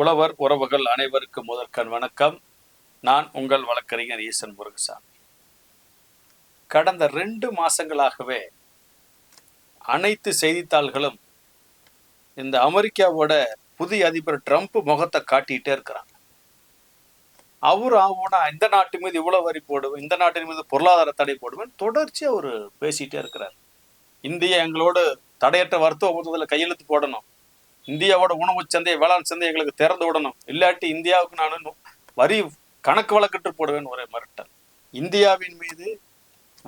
உழவர் உறவுகள் அனைவருக்கும் முதற்கண் வணக்கம். நான் உங்கள் வழக்கறிஞர் ஈசன் முருகசாமி. கடந்த ரெண்டு மாசங்களாகவே அனைத்து செய்தித்தாள்களும் இந்த அமெரிக்காவோட புதிய அதிபர் ட்ரம்ப் முகத்தை காட்டிகிட்டே இருக்கிறாங்க. அவர் ஆவோனா இந்த நாட்டு மீது இவ்வளோ வரி போடுவேன் இந்த நாட்டின் மீது பொருளாதார தடை போடுவேன் தொடர்ச்சியா அவர் பேசிட்டே இருக்கிறார். இந்தியா எங்களோடு தடையற்ற வர்த்தக ஒப்பந்தத்தில் கையெழுத்து போடணும். இந்தியாவோட உணவு சந்தை வேளாண் சந்தை எங்களுக்கு திறந்து விடணும். இல்லாட்டி இந்தியாவுக்கு நான் வரி கணக்கு வழக்கிட்டு போடுவேன் ஒரே மிரட்டல். இந்தியாவின் மீது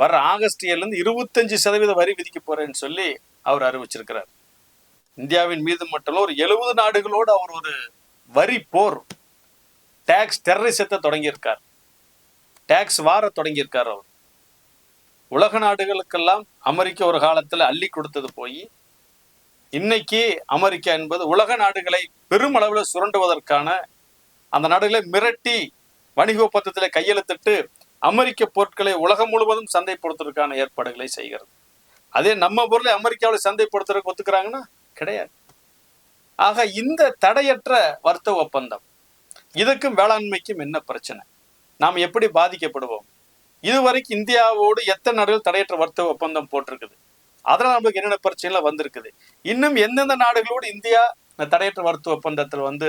வர ஆகஸ்ட் ஏழுலேருந்து இருபத்தஞ்சு சதவீத வரி விதிக்க போறேன்னு சொல்லி அவர் அறிவிச்சிருக்கிறார். இந்தியாவின் மீது மட்டும் ஒரு எழுபது நாடுகளோடு அவர் ஒரு வரி போர் டேக்ஸ் டெரரிசத்தை தொடங்கியிருக்கார். டேக்ஸ் வார தொடங்கியிருக்கார் அவர். உலக நாடுகளுக்கெல்லாம் அமெரிக்கா ஒரு காலத்துல அள்ளி கொடுத்தது போய் இன்னைக்கு அமெரிக்கா என்பது உலக நாடுகளை பெருமளவில் சுரண்டுவதற்கான அந்த நாடுகளை மிரட்டி வணிக ஒப்பந்தத்தில் கையெழுத்திட்டு அமெரிக்க பொருட்களை உலகம் முழுவதும் சந்தைப்படுத்துவதற்கான ஏற்பாடுகளை செய்கிறது. அதே நம்ம பொருளை அமெரிக்காவில் சந்தைப்படுத்துறதுக்கு ஒத்துக்கிறாங்கன்னா கிடையாது. ஆக இந்த தடையற்ற வர்த்தக ஒப்பந்தம் இதுக்கும் வேளாண்மைக்கும் என்ன பிரச்சனை? நாம் எப்படி பாதிக்கப்படுவோம்? இதுவரைக்கும் இந்தியாவோடு எத்தனை நாடுகள் தடையற்ற வர்த்தக ஒப்பந்தம் போட்டிருக்குது? அதனால நமக்கு என்னென்ன பிரச்சனைலாம் வந்திருக்குது? இன்னும் எந்தெந்த நாடுகளோடு இந்தியா இந்த தடையற்ற மருத்துவ ஒப்பந்தத்தில் வந்து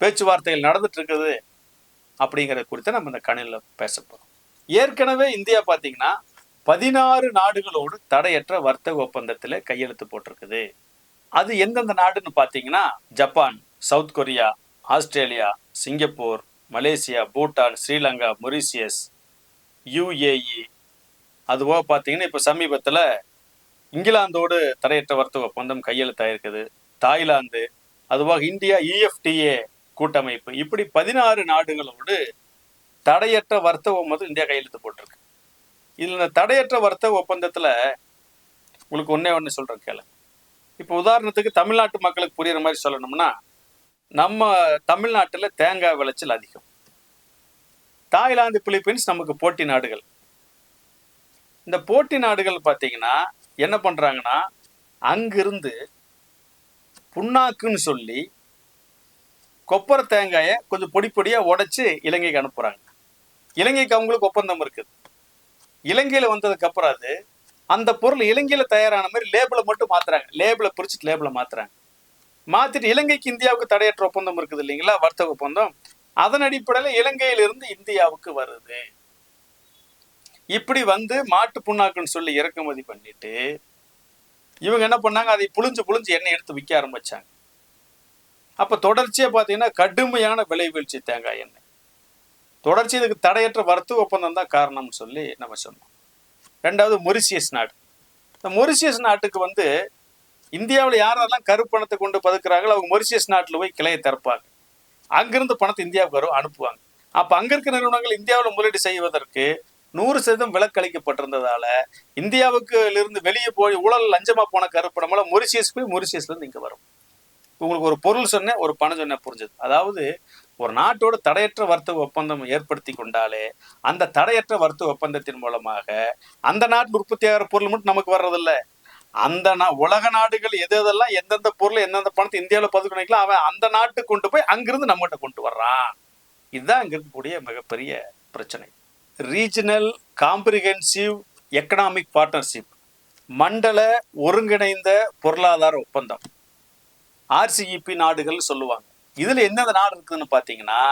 பேச்சுவார்த்தைகள் நடந்துட்டு இருக்குது அப்படிங்கிறத குறித்து நம்ம இந்த கணினில் பேச போகிறோம் ஏற்கனவே இந்தியா பார்த்தீங்கன்னா பதினாறு நாடுகளோடு தடையற்ற வர்த்தக ஒப்பந்தத்தில் கையெழுத்து போட்டிருக்குது. அது எந்தெந்த நாடுன்னு பார்த்தீங்கன்னா Japan South Korea Australia Singapore Malaysia Bhutan Sri Lanka Mauritius UAE அதுபோக பார்த்தீங்கன்னா இப்போ சமீபத்தில் இங்கிலாந்தோடு தடையற்ற வர்த்தக ஒப்பந்தம் கையெழுத்தாயிருக்குது. தாய்லாந்து அதுபோக இந்தியா இஎஃப்டிஏ கூட்டமைப்பு. இப்படி பதினாறு நாடுகளோடு தடையற்ற வர்த்தக ஒப்பந்தம் இந்தியா கையெழுத்து போட்டிருக்கு. இதில் இந்த தடையற்ற வர்த்தக ஒப்பந்தத்தில் உங்களுக்கு ஒன்றே ஒன்று சொல்கிறேன் கேளு. இப்போ உதாரணத்துக்கு தமிழ்நாட்டு மக்களுக்கு புரியுற மாதிரி சொல்லணும்னா நம்ம தமிழ்நாட்டில் தேங்காய் விளைச்சல் அதிகம். தாய்லாந்து பிலிப்பீன்ஸ் நமக்கு போட்டி நாடுகள். இந்த போட்டி நாடுகள் பார்த்தீங்கன்னா என்ன பண்ணுறாங்கன்னா அங்கிருந்து புண்ணாக்குன்னு சொல்லி கொப்பரை தேங்காயை கொஞ்சம் பொடி பொடியாக உடைச்சு இலங்கைக்கு அனுப்புகிறாங்க இலங்கைக்கு அவங்களுக்கு ஒப்பந்தம் இருக்குது. இலங்கையில் வந்ததுக்கு அப்புறம் அது அந்த பொருள் இலங்கையில் தயாரான மாதிரி லேபிளை மட்டும் மாத்துறாங்க. லேபிளை பிரிச்சுட்டு லேபிளை மாத்துறாங்க. மாத்திட்டு இலங்கைக்கு இந்தியாவுக்கு தடையற்ற ஒப்பந்தம் இருக்குது இல்லைங்களா? வர்த்தக ஒப்பந்தம். அதன் அடிப்படையில் இலங்கையிலிருந்து இந்தியாவுக்கு வருது. இப்படி வந்து மாட்டு புண்ணாக்குன்னு சொல்லி இறக்குமதி பண்ணிட்டு இவங்க என்ன பண்ணாங்க? அதை புளிஞ்சு புளிஞ்சு எண்ணெய் எடுத்து விற்க ஆரம்பிச்சாங்க. அப்ப தொடர்ச்சியா பாத்தீங்கன்னா கடுமையான விலை வீழ்ச்சி தேங்காய் எண்ணெய். தொடர்ச்சி இதுக்கு தடையற்ற வர்த்தக ஒப்பந்தம் தான் காரணம்னு சொல்லி நம்ம சொன்னோம். ரெண்டாவது மொரிசியஸ் நாடு. இந்த மொரிசியஸ் நாட்டுக்கு வந்து இந்தியாவில் யாரெல்லாம் கருப்பணத்தை கொண்டு பதுக்குறாங்களோ அவங்க மொரிசியஸ் நாட்டில் போய் கிளையை திறப்பாங்க. அங்கிருந்து பணத்தை இந்தியாவுக்கு வரும் அனுப்புவாங்க. அப்போ அங்கே இருக்க நிறுவனங்கள் இந்தியாவில் முதலீடு செய்வதற்கு நூறு சதவீதம் விலக்களிக்கப்பட்டிருந்ததால இந்தியாவுக்கு இருந்து வெளியே போய் ஊழல் லஞ்சமா போன கருப்பணமெல்லாம் மொரிசியஸ் போய் மொரிசியஸ்ல இருந்து இங்க வரும். உங்களுக்கு ஒரு பொருள் சொன்னேன் ஒரு பணம் சொன்னேன் புரிஞ்சது. அதாவது ஒரு நாட்டோட தடையற்ற வர்த்தக ஒப்பந்தம் ஏற்படுத்தி கொண்டாலே அந்த தடையற்ற வர்த்தக ஒப்பந்தத்தின் மூலமாக அந்த நாட்டு உற்பத்தியாகிற பொருள் மட்டும் நமக்கு வர்றதில்ல. அந்த நா உலக நாடுகள் எது எதெல்லாம் எந்தெந்த பொருள் எந்தெந்த பணத்தை இந்தியாவில் பதுக்கணிக்கலாம் அவன் அந்த நாட்டுக்கு கொண்டு போய் அங்கிருந்து நம்மகிட்ட கொண்டு வர்றான். இதுதான் அங்கே இருக்கக்கூடிய மிகப்பெரிய பிரச்சனை. ரீஜனல் காம்ப்ரிஹென்சிவ் எக்கனாமிக் பார்ட்னர்ஷிப் மண்டல ஒருங்கிணைந்த பொருளாதார ஒப்பந்தம். ஆர்சிஇபி நாடுகள் சொல்லுவாங்க. இதில் எந்தெந்த நாடு இருக்குதுன்னு பார்த்தீங்கன்னா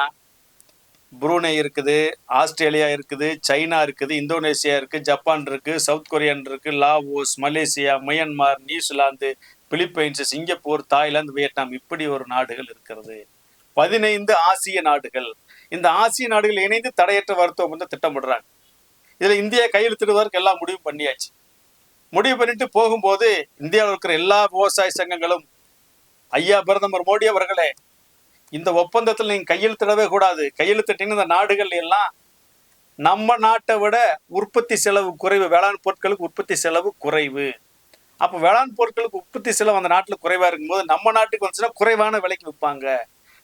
புரூனே இருக்குது ஆஸ்திரேலியா இருக்குது சைனா இருக்குது இந்தோனேசியா இருக்கு ஜப்பான் இருக்கு சவுத் கொரியான் இருக்கு Laos Malaysia Myanmar New Zealand Philippines Singapore Thailand Vietnam இப்படி ஒரு நாடுகள் இருக்கிறது. பதினைந்து ஆசிய நாடுகள். இந்த ஆசிய நாடுகள் இணைந்து தடையற்ற வர்த்தக வந்து திட்டமிடுறாங்க. இதில் இந்தியா கையெழுத்திடுவதற்கு எல்லாம் முடிவு பண்ணியாச்சு. முடிவு பண்ணிட்டு போகும்போது இந்தியாவில் இருக்கிற எல்லா விவசாய சங்கங்களும் ஐயா பிரதமர் மோடி அவர்களே இந்த ஒப்பந்தத்தில் நீங்கள் கையெழுத்திடவே கூடாது. கையெழுத்திட்டீங்கன்னா இந்த நாடுகள் எல்லாம் நம்ம நாட்டை விட உற்பத்தி செலவு குறைவு வேளாண் பொருட்களுக்கு உற்பத்தி செலவு குறைவு. அப்போ வேளாண் பொருட்களுக்கு உற்பத்தி செலவு அந்த நாட்டில் குறைவாக இருக்கும்போது நம்ம நாட்டுக்கு வந்துச்சுன்னா குறைவான விலைக்கு விற்பாங்க.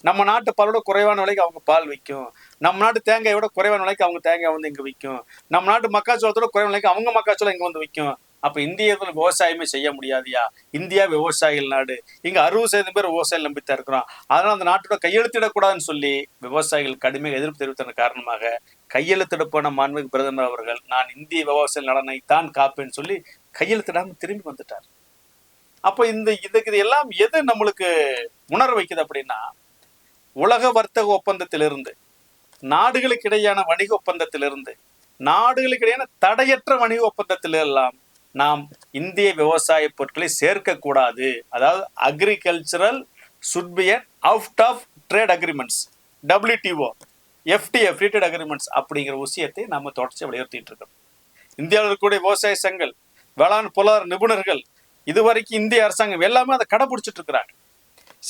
நம்ம நாட்டு பாலோட குறைவான விலைக்கு அவங்க பால் விற்கும் நம்ம நாட்டு தேங்காயோட குறைவான விலைக்கு அவங்க தேங்காய் வந்து இங்கே விற்கும் நம்ம நாட்டு மக்காச்சோளத்தோட குறைவான விலைக்கு அவங்க மக்காச்சோளம் இங்கே வந்து விற்கும் அப்போ இந்தியர்கள் விவசாயமே செய்ய முடியாதியா? இந்தியா விவசாயிகள் நாடு. இங்க அறுபது சதவீதம் பேர் விவசாயம் நம்பித்தான் இருக்கிறோம். அதனால அந்த நாட்டோட கையெழுத்திடக்கூடாதுன்னு சொல்லி விவசாயிகள் கடுமையாக எதிர்ப்பு தெரிவித்ததன் காரணமாக கையெழுத்திட போன மாண்புமிகு பிரதமர் அவர்கள் நான் இந்திய விவசாய நலனை தான் காப்பேன்னு சொல்லி கையெழுத்திடாம திரும்பி வந்துட்டார். அப்போ இந்த இதுக்கு இது எல்லாம் எது நம்மளுக்கு உணர வைக்குது அப்படின்னா உலக வர்த்தக ஒப்பந்தத்திலிருந்து நாடுகளுக்கிடையான வணிக ஒப்பந்தத்திலிருந்து நாடுகளுக்கிடையான தடையற்ற வணிக ஒப்பந்தத்தில் எல்லாம் நாம் இந்திய விவசாய பொருட்களை சேர்க்கக்கூடாது. அதாவது agricultural should be out of trade agreements WTO FTF free trade agreements அப்படிங்கிற விஷயத்தை நம்ம தொடர்ச்சி வலியுறுத்திட்டு இருக்கோம். இந்தியாவில் இருக்கக்கூடிய விவசாய சங்கங்கள் வேளாண் பொருளாதார நிபுணர்கள் இதுவரைக்கும் இந்திய அரசாங்கம் எல்லாமே அதை கடைபிடிச்சிட்டு இருக்கிறாங்க.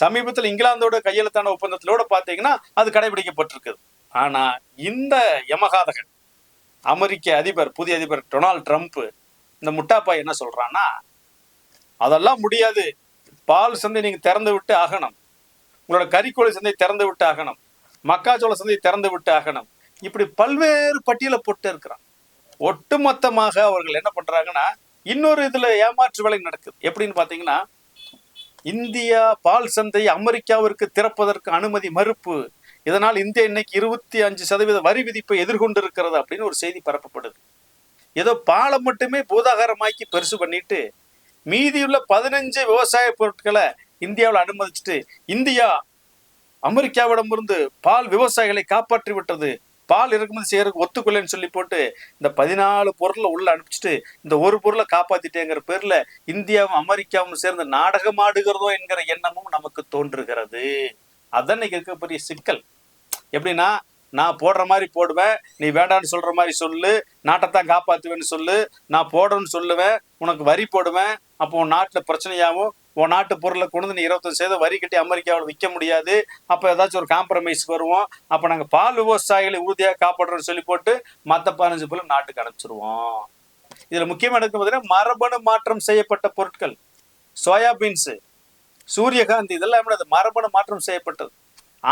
சமீபத்தில் இங்கிலாந்தோட கையெழுத்தான ஒப்பந்தத்திலோட பார்த்தீங்கன்னா அது கடைபிடிக்கப்பட்டிருக்குது. ஆனால் இந்த யமகாதகன் அமெரிக்க அதிபர் புதிய அதிபர் டொனால்ட் ட்ரம்ப் இந்த முட்டாப்பா என்ன சொல்றான்னா அதெல்லாம் முடியாது. பால் சந்தை நீங்க திறந்து விட்டு ஆகணும். உங்களோட கறிக்கோழி சந்தை திறந்து விட்டு ஆகணும். மக்காச்சோள சந்தை திறந்து விட்டு ஆகணும். இப்படி பல்வேறு பட்டியலை போட்டு இருக்கிறான். ஒட்டுமொத்தமாக அவர்கள் என்ன பண்றாங்கன்னா இன்னொரு இதுல ஏமாற்று வேலை நடக்குது. எப்படின்னு பாத்தீங்கன்னா இந்தியா பால் சந்தை அமெரிக்காவிற்கு திறப்பதற்கு அனுமதி மறுப்பு. இதனால் இந்தியா இன்னைக்கு இருபத்தி அஞ்சு சதவீத வரி விதிப்பை எதிர்கொண்டிருக்கிறது அப்படின்னு ஒரு செய்தி பரப்பப்படுது. ஏதோ பாலை மட்டுமே பூதாகாரமாக்கி பெருசு பண்ணிட்டு மீதியுள்ள பதினஞ்சு விவசாய பொருட்களை இந்தியாவில் அனுமதிச்சுட்டு இந்தியா அமெரிக்காவிடமிருந்து பால் விவசாயிகளை காப்பாற்றி விட்டது பால் இறக்குமதி செய்யறதுக்கு ஒத்துக்கொள்ளேன்னு சொல்லி போட்டு இந்த பதினாலு பொருளை உள்ள அனுப்பிச்சிட்டு இந்த ஒரு பொருளை காப்பாத்திட்டேங்கிற பேர்ல இந்தியாவும் அமெரிக்காவும் சேர்ந்து நாடகம் ஆடுகிறதோ என்கிற எண்ணமும் நமக்கு தோன்றுகிறது. அதான் இன்னைக்கு இருக்கக்கூடிய சிக்கல். எப்படின்னா நான் போடுற மாதிரி போடுவேன் நீ வேண்டான்னு சொல்ற மாதிரி சொல்லு நாட்டைத்தான் காப்பாத்துவேன்னு சொல்லு நான் போடணும்னு சொல்லுவேன் உனக்கு வரி போடுவேன் அப்போ உன் நாட்டில் பிரச்சனையாகும் உன் நாட்டு பொருளை கொண்டு வந்து நீ இருபத்தஞ்சு சதவீதம் வரி கட்டி அமெரிக்காவில் விற்க முடியாது. அப்போ ஏதாச்சும் ஒரு காம்ப்ரமைஸ் வருவோம். அப்போ நாங்கள் பால் விவசாயிகளை உறுதியாக காப்பாடுறோம்னு சொல்லி போட்டு மற்ற பதினஞ்சு பொருள் நாட்டுக்கு அனுப்பிச்சிருவோம். இதில் முக்கியமாக எடுக்கும் பார்த்தீங்கன்னா மரபணு மாற்றம் செய்யப்பட்ட பொருட்கள். சோயாபீன்ஸு சூரியகாந்தி இதெல்லாம் எப்படி அது மரபணு மாற்றம் செய்யப்பட்டது?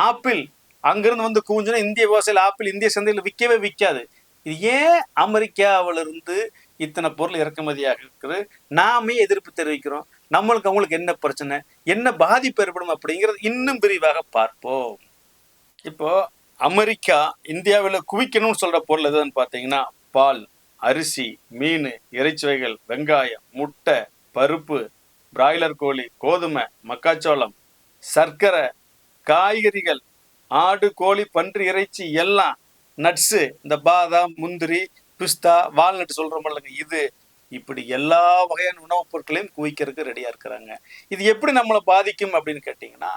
ஆப்பிள் அங்கிருந்து வந்து கூஞ்சுனா இந்திய விவசாயிகள் ஆப்பிள் இந்திய சந்தையில் விற்கவே விற்காது. இது ஏன் அமெரிக்காவிலிருந்து இத்தனை பொருள் இறக்குமதியாக இருக்குது? நாமே எதிர்ப்பு தெரிவிக்கிறோம். நம்மளுக்கு அவங்களுக்கு என்ன பிரச்சனை? என்ன பாதிப்பு ஏற்படும் அப்படிங்கிறது இன்னும் விரிவாக பார்ப்போம். இப்போ அமெரிக்கா இந்தியாவில் குவிக்கணும்னு சொல்ற பொருள் எதுன்னு பார்த்தீங்கன்னா பால் அரிசி மீன் இறைச்சி வகைகள் வெங்காயம் முட்டை பருப்பு பிராய்லர் கோழி கோதுமை மக்காச்சோளம் சர்க்கரை காய்கறிகள் ஆடு கோழி பன்றி இறைச்சி எல்லாம் நட்ஸு இந்த பாதாம் முந்திரி பிஸ்தா வால்நட் சொல்கிறோம் இல்லைங்க இது இப்படி எல்லா வகையான உணவுப் பொருட்களையும் குவிக்கிறதுக்கு ரெடியா இருக்கிறாங்க. இது எப்படி நம்மளை பாதிக்கும் அப்படின்னு கேட்டிங்கன்னா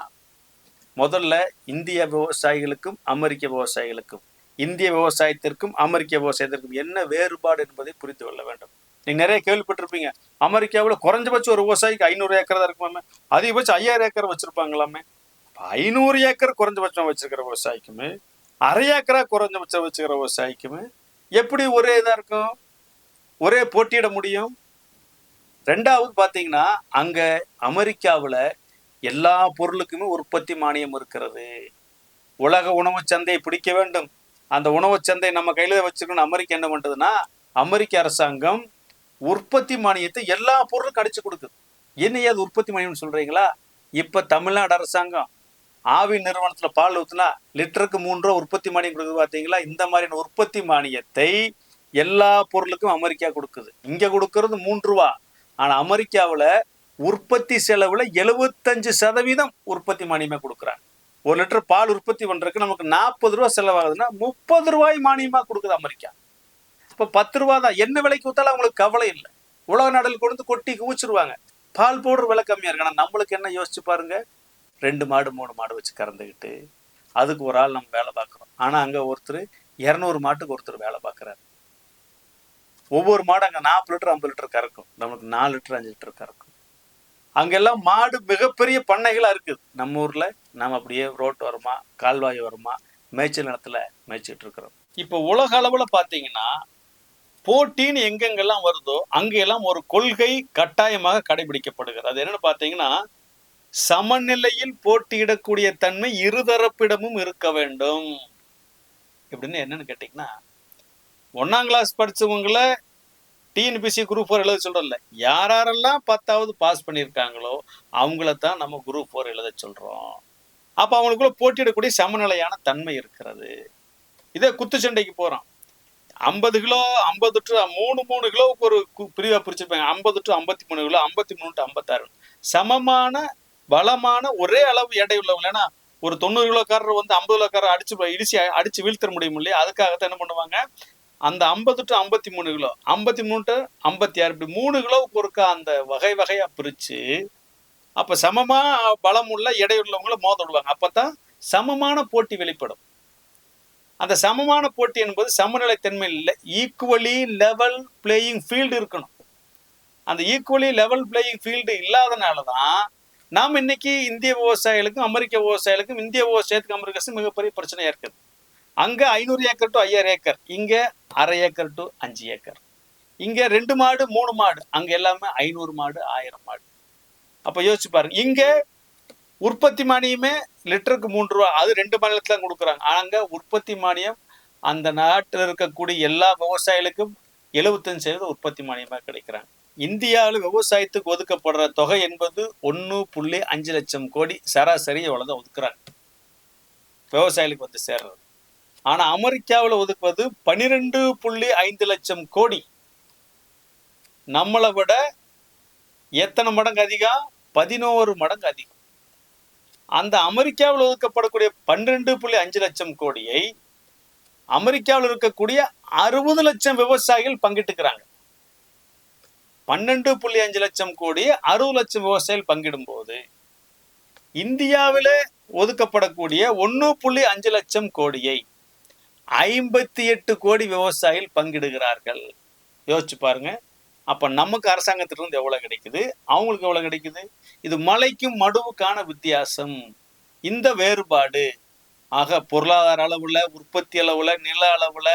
முதல்ல இந்திய விவசாயிகளுக்கும் அமெரிக்க விவசாயிகளுக்கும் இந்திய விவசாயத்திற்கும் அமெரிக்க விவசாயத்திற்கும் என்ன வேறுபாடு என்பதை புரிந்து கொள்ள வேண்டும். நீங்க நிறைய கேள்விப்பட்டிருப்பீங்க. அமெரிக்காவில் குறைஞ்சபட்சம் ஒரு விவசாயிக்கு ஐநூறு ஏக்கர் தான் இருக்குமாமே? அதிகபட்சம் ஐயாயிரம் ஏக்கர் வச்சிருப்பாங்களாமே? ஐநூறு ஏக்கர் குறைஞ்சபட்சம் வச்சிருக்கிற விவசாயிக்குமே அரை ஏக்கரா குறைஞ்சபட்சம் வச்சுக்கிற விவசாயிக்குமே எப்படி ஒரே இதா இருக்கும்? ஒரே போட்டியிட முடியும். ரெண்டாவது பார்த்தீங்கன்னா அங்க அமெரிக்காவில் எல்லா பொருளுக்குமே உற்பத்தி மானியம் இருக்கிறது. உலக உணவு சந்தையை பிடிக்க வேண்டும். அந்த உணவு சந்தை நம்ம கையில வச்சுக்கணும் அமெரிக்கா என்ன பண்ணுறதுன்னா அமெரிக்க அரசாங்கம் உற்பத்தி மானியத்தை எல்லா பொருளும் கடிச்சு கொடுக்குது. என்னையே அது உற்பத்தி மானியம்னு சொல்றீங்களா? இப்போ தமிழ்நாடு அரசாங்கம் ஆவி நிறுவனத்தில் பால் ஊற்றுனா லிட்டருக்கு மூன்று ரூபா உற்பத்தி மானியம் கொடுக்குது பார்த்தீங்களா இந்த மாதிரியான உற்பத்தி மானியத்தை எல்லா பொருளுக்கும் அமெரிக்கா கொடுக்குது. இங்க கொடுக்கறது மூன்று ரூபா. ஆனா அமெரிக்காவுல உற்பத்தி செலவுல எழுபத்தஞ்சு சதவீதம் உற்பத்தி மானியமா கொடுக்குறாங்க. ஒரு லிட்டர் பால் உற்பத்தி பண்றதுக்கு நமக்கு நாற்பது ரூபா செலவாகுதுன்னா முப்பது ரூபாய் மானியமா கொடுக்குது அமெரிக்கா. இப்ப பத்து ரூபா தான். என்ன விலைக்கு ஊத்தாலும் அவங்களுக்கு கவலை இல்லை. உலக நாடல் கொண்டு கொட்டி குவிச்சிருவாங்க. பால் பவுடர் விலை கம்மியா இருக்கு. ஆனா நம்மளுக்கு என்ன யோசிச்சு பாருங்க? ரெண்டு மாடு மூணு மாடு வச்சு கறந்துக்கிட்டு அதுக்கு ஒரு ஆள் நம்ம வேலை பார்க்குறோம். ஆனா அங்க ஒருத்தர் இரநூறு மாட்டுக்கு ஒருத்தர் வேலை பார்க்குறாரு. ஒவ்வொரு மாடு அங்கே நாற்பது லிட்டர் ஐம்பது லிட்டர் கறக்கும். நமக்கு நாலு லிட்டர் அஞ்சு லிட்டர் கறக்கும். அங்கெல்லாம் மாடு மிகப்பெரிய பண்ணைகளாக இருக்குது நம்ம ஊரில் நம்ம அப்படியே ரோட்டு வருமா கால்வாய் வருமா மேய்ச்சல் நிலத்தில் மேய்ச்சிட்டு இருக்கிறோம். இப்போ உலக அளவில் பார்த்தீங்கன்னா போட்டின்னு எங்கெங்கெல்லாம் வருதோ அங்கெல்லாம் ஒரு கொள்கை கட்டாயமாக கடைபிடிக்கப்படுகிறது. அது என்னன்னு பார்த்தீங்கன்னா சமநிலையில் போட்டியிடக்கூடிய தன்மை இருதரப்பிடமும் இருக்க வேண்டும். இப்படின்னு என்னன்னு கேட்டீங்கன்னா ஒன்னாம் கிளாஸ் படித்தவங்கள டிஎன்பிசி குரூப் ஃபோர் எழுத சொல்கிறோம்ல யார் யாரெல்லாம் பத்தாவது பாஸ் பண்ணியிருக்காங்களோ அவங்கள தான் நம்ம குரூப் ஃபோர் எழுத சொல்றோம். அப்போ அவங்களுக்குள்ள போட்டியிடக்கூடிய சமநிலையான தன்மை இருக்கிறது. இதே குத்துச்சண்டைக்கு போகிறோம் ஐம்பது கிலோ ஐம்பது டு மூணு மூணு கிலோவுக்கு ஒரு கு- பிரிவா பிரிச்சிருப்பாங்க. ஐம்பது டு ஐம்பத்தி மூணு கிலோ ஐம்பத்தி மூணு டு ஐம்பத்தாறு. சமமான பலமான ஒரே அளவு எடை உள்ளவங்க. ஏன்னா ஒரு தொண்ணூறு கிலோக்காரர் வந்து ஐம்பது கிலோக்காரர் அடிச்சு இடிச்சு அடிச்சு வீழ்த்தர முடியும் இல்லையா? அதுக்காகத்தான் என்ன பண்ணுவாங்க? அந்த ஐம்பது டு ஐம்பத்தி மூணு கிலோ ஐம்பத்தி மூணு டு ஐம்பத்தி ஆறு இப்படி மூணு கிலோவுக்கு ஒருக்கா அந்த வகை வகையாக பிரித்து அப்போ சமமா பலமுள்ள இடையுள்ளவங்களை மோத விடுவாங்க. அப்பதான் சமமான போட்டி வெளிப்படும். அந்த சமமான போட்டி என்பது சமநிலைத்தன்மை இல்லை ஈக்குவலி லெவல் பிளேயிங் ஃபீல்டு இருக்கணும். அந்த ஈக்குவலி லெவல் பிளேயிங் ஃபீல்டு இல்லாதனால தான் நாம் இன்னைக்கு இந்திய விவசாயிகளுக்கும் அமெரிக்க விவசாயிகளுக்கும் இந்திய விவசாயத்துக்கு அமெரிக்கஸும் மிகப்பெரிய பிரச்சனையாக இருக்குது. அங்க ஐநூறு ஏக்கர் டு ஐயாயிரம் ஏக்கர் இங்க அரை ஏக்கர் டு அஞ்சு ஏக்கர். இங்க ரெண்டு மாடு மூணு மாடு அங்க எல்லாமே ஐநூறு மாடு ஆயிரம் மாடு. அப்ப யோசிச்சு பாருங்க இங்க உற்பத்தி மானியமே லிட்டருக்கு மூன்று ரூபா அது ரெண்டு மாநிலத்துல தான் கொடுக்குறாங்க. அங்கே உற்பத்தி மானியம் அந்த நாட்டில் இருக்கக்கூடிய எல்லா விவசாயிகளுக்கும் எழுபத்தஞ்சு சதவீதம் உற்பத்தி மானியமா கிடைக்கிறாங்க. இந்தியாவில் விவசாயத்துக்கு ஒதுக்கப்படுற தொகை என்பது ஒன்று புள்ளி அஞ்சு லட்சம் கோடி சராசரி எவ்வளோதான் ஒதுக்குறாங்க. விவசாயிகளுக்கு வந்து சேர்றது. ஆனா அமெரிக்காவில் ஒதுக்குவது பனிரெண்டு புள்ளி ஐந்து லட்சம் கோடி. நம்மளை விட எத்தனை மடங்கு அதிகம்? பதினோரு மடங்கு அதிகம். அந்த அமெரிக்காவில் ஒதுக்கப்படக்கூடிய பன்னிரெண்டு புள்ளி அஞ்சு லட்சம் கோடியை அமெரிக்காவில் இருக்கக்கூடிய அறுபது லட்சம் விவசாயிகள் பங்கிட்டுக்கிறாங்க. பன்னெண்டு புள்ளி அஞ்சு லட்சம் கோடி அறுபது லட்சம் விவசாயிகள் பங்கிடும் போது இந்தியாவில் ஒதுக்கப்படக்கூடிய ஒன்று புள்ளி அஞ்சு லட்சம் கோடியை ஐம்பத்தி எட்டு கோடி விவசாயிகள் பங்கிடுகிறார்கள். யோசிச்சு பாருங்க. அப்ப நமக்கு அரசாங்கத்திலிருந்து எவ்வளவு கிடைக்குது? அவங்களுக்கு எவ்வளவு கிடைக்குது? இது மலைக்கும் மடுவுக்கான வித்தியாசம். இந்த வேறுபாடு. ஆக பொருளாதார அளவுல உற்பத்தி அளவுல நில அளவுல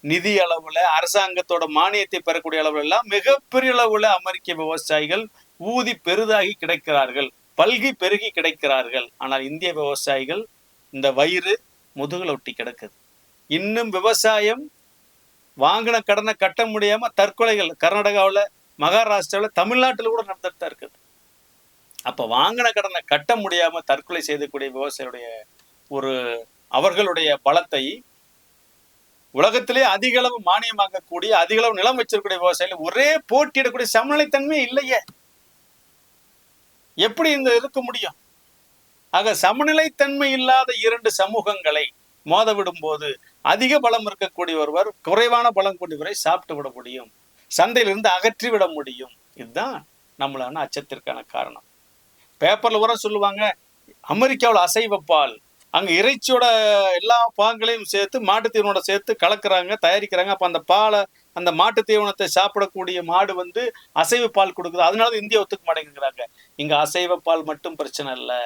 நிதி அளவுல அரசாங்கத்தோட மானியத்தை பெறக்கூடிய அளவுல எல்லாம் மிகப்பெரிய அளவுல அமெரிக்க விவசாயிகள் ஊதி பெரிதாகி கிடைக்கிறார்கள். பல்கி பெருகி கிடைக்கிறார்கள். ஆனால் இந்திய விவசாயிகள் இந்த வயிறு முதுகுல ஒட்டி கிடக்குது. இன்னும் விவசாயம் வாங்கின கடனை கட்ட முடியாம தற்கொலைகள் கர்நாடகாவில் மகாராஷ்டிராவில் தமிழ்நாட்டில் கூட நடந்துட்டு தான் இருக்குது. அப்ப வாங்கின கடனை கட்ட முடியாம தற்கொலை செய்யக்கூடிய விவசாயியுடைய ஒரு அவர்களுடைய பலத்தை உலகத்திலே அதிக அளவு மானியமாக்கக்கூடிய அதிக அளவு நிலம் வச்சிருக்கக்கூடிய விவசாயிகள் ஒரே போட்டியிடக்கூடிய சமநிலைத்தன்மை இல்லையே. எப்படி இந்த இருக்க முடியும்? ஆக சமநிலைத்தன்மை இல்லாத இரண்டு சமூகங்களை மோதவிடும் போது அதிக பலம் இருக்கக்கூடிய ஒருவர் குறைவான பலம் கொண்டவரை சாப்பிட்டு விட முடியும். சந்தையிலிருந்து அகற்றி விட முடியும். இதுதான் நம்மளான அச்சத்திற்கான காரணம். பேப்பர்ல உரம் சொல்லுவாங்க அமெரிக்காவில் அசைவ பால் அங்கே இறைச்சியோட எல்லா பாகங்களையும் சேர்த்து மாட்டுத்தீவனோட சேர்த்து கலக்குறாங்க தயாரிக்கிறாங்க. அப்போ அந்த பாலை அந்த மாட்டு தீவனத்தை சாப்பிடக்கூடிய மாடு வந்து அசைவ பால் கொடுக்குது. அதனால இந்தியா ஒத்துக்க மாட்டேங்கிறாங்க. இங்கே அசைவ பால் மட்டும் பிரச்சனை இல்லை.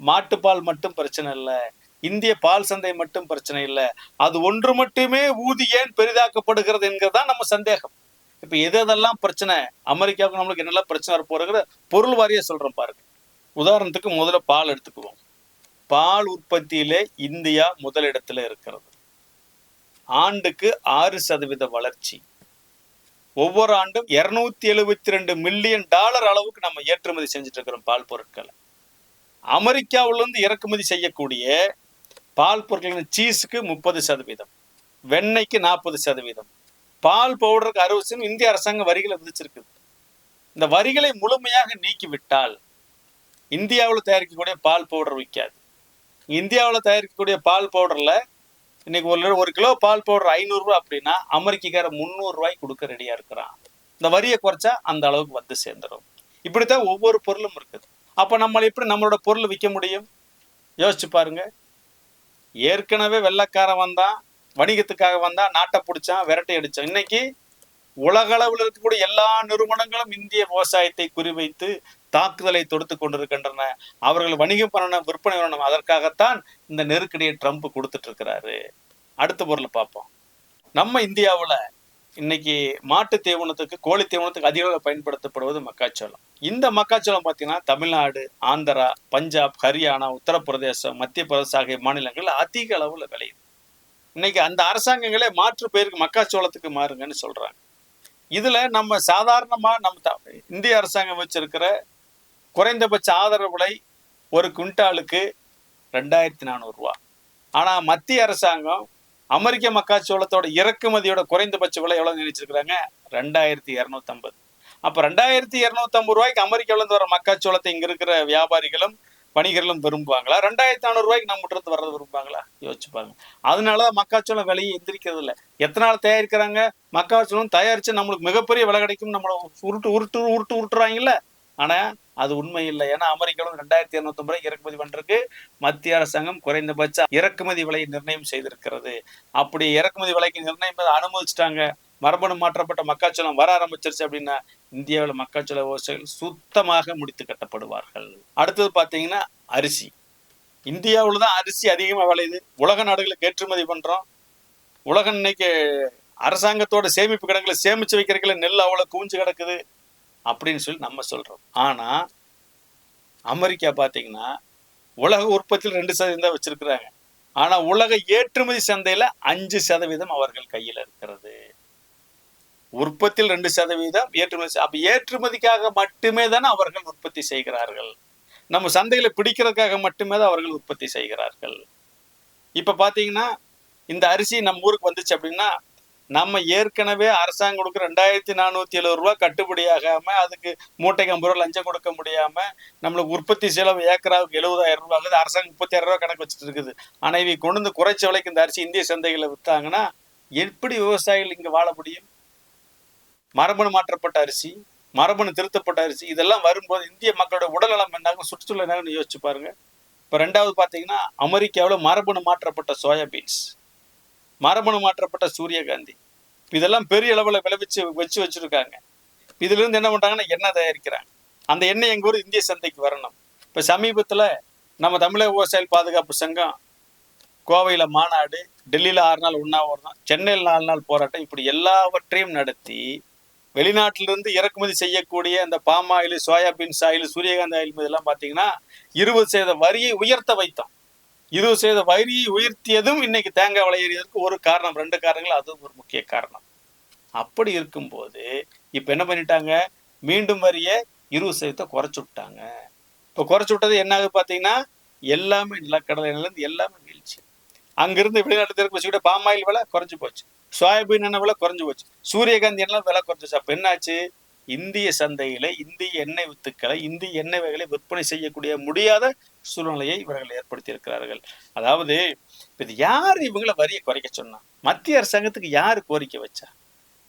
மாட்டுப்பால் மட்டும் பிரச்சனை இல்லை. இந்திய பால் சந்தை மட்டும் பிரச்சனை இல்லை. அது ஒன்று மட்டுமே ஊதி ஏன் பெரிதாக்கப்படுகிறது என்கிறதான் நம்ம சந்தேகம். இப்ப எது எதெல்லாம் பிரச்சனை? அமெரிக்காவுக்கு நம்மளுக்கு என்னெல்லாம் பிரச்சனை வரப்போகிற பொருள் வாரியா சொல்றோம் பாருங்க. உதாரணத்துக்கு முதல்ல பால் எடுத்துக்குவோம். பால் உற்பத்தியிலே இந்தியா முதலிடத்துல இருக்கிறது. ஆண்டுக்கு ஆறு சதவீத வளர்ச்சி. ஒவ்வொரு ஆண்டும் இருநூத்தி எழுபத்தி ரெண்டு மில்லியன் டாலர் அளவுக்கு நம்ம ஏற்றுமதி செஞ்சுட்டு இருக்கிறோம் பால் பொருட்களை. அமெரிக்காவிலிருந்து இறக்குமதி செய்யக்கூடிய பால் பொருட்களின் சீஸுக்கு முப்பது சதவீதம் வெண்ணெய்க்கு நாற்பது சதவீதம். பால் பவுடருக்கு அறுபது சதவீதம் இந்திய அரசாங்கம் வரிகளை விதிச்சிருக்குது இந்த வரிகளை முழுமையாக நீக்கிவிட்டால் இந்தியாவில் தயாரிக்கக்கூடிய பால் பவுடர் விற்காது. இந்தியாவில் தயாரிக்கக்கூடிய பால் பவுடர்ல இன்னைக்கு ஒரு ஒரு கிலோ பால் பவுடர் ஐநூறுரூவா அப்படின்னா அமெரிக்கார முந்நூறுரூவாய்க்கு கொடுக்க ரெடியாக இருக்கிறான். இந்த வரியை குறைச்சா அந்த அளவுக்கு வந்து சேர்ந்துடும் இப்படித்தான் ஒவ்வொரு பொருளும் இருக்குது. அப்போ நம்மளை எப்படி நம்மளோட பொருள் விற்க முடியும்? யோசிச்சு பாருங்க. ஏற்கனவே வெள்ளக்காரன் வந்தான் வணிகத்துக்காக வந்தா நாட்டை பிடிச்சான் விரட்டை அடிச்சான். இன்னைக்கு உலக அளவில் இருக்கக்கூடிய எல்லா நிறுவனங்களும் இந்திய விவசாயத்தை குறிவைத்து தாக்குதலை தொடுத்து கொண்டிருக்கின்றன. அவர்கள் வணிகம் பண்ணணும் விற்பனை பண்ணணும். அதற்காகத்தான் இந்த நெருக்கடியை ட்ரம்ப் கொடுத்துட்டு இருக்கிறாரு. அடுத்த பொருளை பார்ப்போம். நம்ம இந்தியாவுல இன்னைக்கு மாட்டு தீவனத்துக்கு கோழி தீவனத்துக்கு அதிக அளவில் பயன்படுத்தப்படுவது மக்காச்சோளம். இந்த மக்காச்சோளம் பார்த்தீங்கன்னா தமிழ்நாடு ஆந்திரா பஞ்சாப் ஹரியானா உத்தரப்பிரதேசம் மத்திய பிரதேசம் ஆகிய மாநிலங்கள் அதிக அளவில் விளையுது. இன்னைக்கு அந்த அரசாங்கங்களே மாற்று பேருக்கு மக்காச்சோளத்துக்கு மாறுங்கன்னு சொல்றாங்க. இதுல நம்ம சாதாரணமாக நம்ம த- இந்திய அரசாங்கம் வச்சிருக்கிற குறைந்தபட்ச ஆதரவு விலை ஒரு குவிண்டாலுக்கு ரெண்டாயிரத்தி நானூறுரூவா ஆனால் மத்திய அரசாங்கம் அமெரிக்க மக்காச்சோளத்தோட இறக்குமதியோட குறைந்தபட்ச விலை எவ்வளவு நினைச்சிருக்கிறாங்க? ரெண்டாயிரத்தி இரநூத்தம்பது. அப்ப ரெண்டாயிரத்தி இரநூத்தம்பது ரூபாய்க்கு அமெரிக்காவில இருந்து வர மக்காச்சோளத்தை இங்க இருக்கிற வியாபாரிகளும் வணிகர்களும் விரும்புவாங்களா? ரெண்டாயிரத்தி ஐநூறு ரூபாய்க்கு நம்ம இருந்து வர்றது விரும்புவாங்களா? யோசிச்சு பாருங்க. அதனாலதான் மக்காச்சோளம் விலையை எந்திரிக்கிறது இல்ல. எத்தனை நாள் தயாரிக்கிறாங்க? மக்காச்சோளம் தயாரிச்சு நம்மளுக்கு மிகப்பெரிய விலை கிடைக்கும் நம்மள உருட்டு உருட்டு உருட்டு உருட்டுறாங்கல்ல. ஆனா அது உண்மை இல்லை. ஏன்னா அமெரிக்காவில் ரெண்டாயிரத்தி இருநூத்தம்பது ரூபாய் இறக்குமதி பண்றதுக்கு மத்திய அரசாங்கம் குறைந்தபட்ச இறக்குமதி விலையை நிர்ணயம் செய்திருக்கிறது. அப்படி இறக்குமதி விலைக்கு நிர்ணயம் அனுமதிச்சிட்டாங்க. மரபணு மாற்றப்பட்ட மக்காச்சோளம் வர ஆரம்பிச்சிருச்சு அப்படின்னா இந்தியாவில் மக்காச்சோள விவசாயிகள் சுத்தமாக முடித்து கட்டப்படுவார்கள். அடுத்தது பார்த்தீங்கன்னா அரிசி. இந்தியாவில் தான் அரிசி அதிகமாக விளையுது. உலக நாடுகளுக்கு ஏற்றுமதி பண்றோம். உலகம் இன்னைக்கு அரசாங்கத்தோட சேமிப்பு கிடங்குல சேமிச்சு வைக்கிறதுல நெல் அவ்வளவு குவிஞ்சு கிடக்குது. அப்படின்னு சொல்லி நம்ம சொல்றோம். ஆனா அமெரிக்கா பாத்தீங்கன்னா உலக உற்பத்தியில் ரெண்டு சதவீதம் தான் வச்சிருக்கிறாங்க. ஆனா உலக ஏற்றுமதி சந்தையில அஞ்சு சதவீதம் அவர்கள் கையில் இருக்கிறது. உற்பத்தியில் ரெண்டு சதவீதம் ஏற்றுமதி அப்ப ஏற்றுமதிக்காக மட்டுமே தானே அவர்கள் உற்பத்தி செய்கிறார்கள். நம்ம சந்தையில பிடிக்கிறதுக்காக மட்டுமே தான் அவர்கள் உற்பத்தி செய்கிறார்கள். இப்ப பாத்தீங்கன்னா இந்த அரிசி நம்ம ஊருக்கு வந்துச்சு அப்படின்னா நம்ம ஏற்கனவே அரசாங்கம் கொடுக்குற ரெண்டாயிரத்தி நானூத்தி எழுபது ரூபா கட்டுப்படியாகாமல் அதுக்கு மூட்டைக்கு ஐம்பது ரூபா லஞ்சம் கொடுக்க முடியாம நம்மளுக்கு உற்பத்தி செலவு ஏக்கராவுக்கு எழுபதாயிரம் ரூபாய் ஆகுது. அரசாங்கம் முப்பத்தாயிரம் ரூபாய் கணக்கு வச்சுட்டு இருக்குது. ஆனா இவங்க கொண்டு வந்து குறைச்ச விலைக்கு இந்த அரிசி இந்திய சந்தைகளை வித்தாங்கன்னா எப்படி விவசாயிகள் இங்க வாழ முடியும்? மரபணு மாற்றப்பட்ட அரிசி மரபணு திருத்தப்பட்ட அரிசி இதெல்லாம் வரும்போது இந்திய மக்களோட உடல்நலம் என்னாகும் சுற்றுச்சூழல் என்னாகும் யோசிச்சு பாருங்க. இப்போ ரெண்டாவது பார்த்தீங்கன்னா அமெரிக்காவில் மரபணு மாற்றப்பட்ட சோயாபீன்ஸ் மரபணு மாற்றப்பட்ட சூரியகாந்தி இதெல்லாம் பெரிய அளவில் விளைவிச்சு வச்சு வச்சிருக்காங்க. இதுல இருந்து என்ன பண்றாங்கன்னா எண்ணெய் தயாரிக்கிறாங்க. அந்த எண்ணெய் எங்கள் ஊர் இந்திய சந்தைக்கு வரணும். இப்போ சமீபத்துல நம்ம தமிழக விவசாயிகள் பாதுகாப்பு சங்கம் கோவையில மாநாடு டெல்லியில ஆறு நாள் உண்ணாவிரதம் சென்னையில் நாலு நாள் போராட்டம். இப்படி எல்லாவற்றையும் நடத்தி வெளிநாட்டிலிருந்து இறக்குமதி செய்யக்கூடிய அந்த பாம் ஆயில் சோயாபீன்ஸ் ஆயில் சூரியகாந்த் ஆயில் இதெல்லாம் பார்த்தீங்கன்னா இருபது சதவீத வரியை உயர்த்த வைத்தோம். இருபது செய்த வைரியை உயர்த்தியதும் இன்னைக்கு தேங்காய் விலை ஏறியதற்கு ஒரு காரணம் ரெண்டு காரணங்கள் அதுவும் ஒரு முக்கிய காரணம். அப்படி இருக்கும்போது இப்போ என்ன பண்ணிட்டாங்க? மீண்டும் வரிய இருபது சதவீதத்தை குறைச்சி விட்டாங்க. இப்போ குறைச்சி விட்டது என்ன ஆகுது பார்த்தீங்கன்னா எல்லாமே நிலக்கடலை நிலந்து எல்லாமே வீழ்ச்சி. அங்கிருந்து வெளிநாட்டு தெற்கு வச்சுக்கிட்ட பாமாயில் விலை குறைஞ்சி போச்சு. சோயாபீன் எண்ணெய் விலை குறைஞ்சி போச்சு. சூரியகாந்தி எண்ணெய் விலை குறைஞ்சிச்சு. அப்போ என்னாச்சு? இந்திய சந்தையில இந்திய எண்ணெய் வித்துக்களை இந்திய எண்ணெய் வகைகளை விற்பனை செய்யக்கூடிய முடியாத சூழ்நிலையை இவர்கள் ஏற்படுத்தி இருக்கிறார்கள் அதாவது இது யார் இவங்களை வரியை குறைக்க சொன்னா? மத்திய அரசாங்கத்துக்கு யார் கோரிக்கை வச்சா?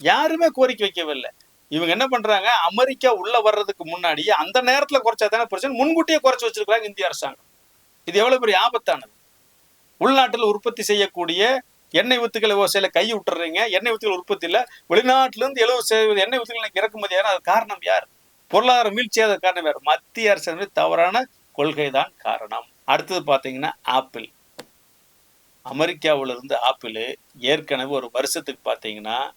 யாருமே கோரிக்கை வைக்கவில்லை. இவங்க என்ன பண்றாங்க? அமெரிக்கா உள்ள வர்றதுக்கு முன்னாடியே அந்த நேரத்துல குறைச்சா தானே பிரச்சனை? முன்கூட்டியே குறைச்சு வச்சிருக்காங்க இந்திய அரசாங்கம். இது எவ்வளவு பெரிய ஆபத்தானது? உள்நாட்டில் உற்பத்தி செய்யக்கூடிய எண்ணெய் வித்துக்களை விவசாயில கை விட்டுறீங்க. எண்ணெய் வித்துக்கள் உற்பத்தி இல்ல. வெளிநாட்டுல இருந்து எழுபது சதவீதம் எண்ணெய் வித்துக்கள் இறக்குமதி யாரும் அது காரணம் யார்? பொருளாதார வீழ்ச்சியாத காரணம் யார் மத்திய அரசு தவறான கொள்கை தான் காரணம். அடுத்தது பாத்தீங்கன்னா ஆப்பிள். அமெரிக்காவுல இருந்து ஆப்பிள் ஏற்கனவே ஒரு வருஷத்துக்கு பார்த்தீங்கன்னா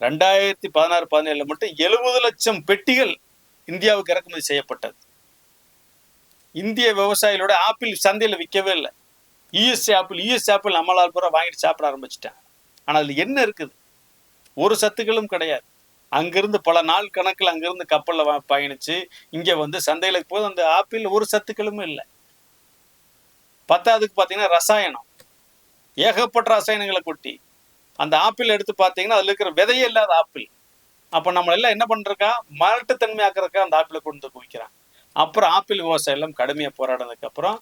ரெண்டாயிரத்தி பதினாறு பதினேழுல மட்டும் எழுபது லட்சம் பெட்டிகள் இந்தியாவுக்கு இறக்குமதி செய்யப்பட்டது. இந்திய விவசாயிகளோட ஆப்பிள் சந்தையில விற்கவே இல்லை. யூஎஸ் ஆப்பிள் யூஎஸ் ஆப்பிள் நம்மளால் பூரா வாங்கிட்டு சாப்பிட ஆரம்பிச்சிட்டேன். ஆனா அதுல என்ன இருக்குது? ஒரு சத்துக்களும் கிடையாது. அங்கிருந்து பல நாள் கணக்கில் அங்கிருந்து கப்பல்ல பயணித்து பயணிச்சு இங்க வந்து சந்தையில போது அந்த ஆப்பிள் ஒரு சத்துக்களும் இல்லை. பத்தாவதுக்கு பார்த்தீங்கன்னா ரசாயனம். ஏகப்பட்ட ரசாயனங்களை கொட்டி அந்த ஆப்பிள் எடுத்து பார்த்தீங்கன்னா அதுல இருக்கிற விதையே இல்லாத ஆப்பிள் அப்போ நம்ம எல்லாம் என்ன பண்ணுறக்கா மரட்டுத்தன்மை ஆக்குறதுக்கா அந்த ஆப்பிளை கொண்டு வந்து குவிக்கிறான் அப்புறம் ஆப்பிள் விவசாயம் எல்லாம் கடுமையா போராடினதுக்கு அப்புறம்